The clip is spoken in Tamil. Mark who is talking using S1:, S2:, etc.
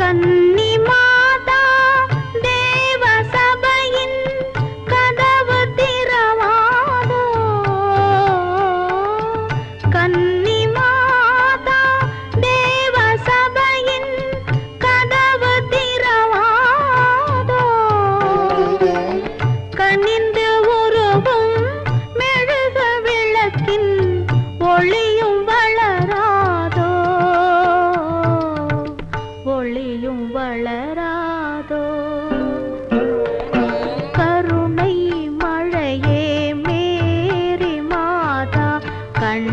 S1: கண்ணி வளராதோ? கருணை மழையே மேரி மாதா கண்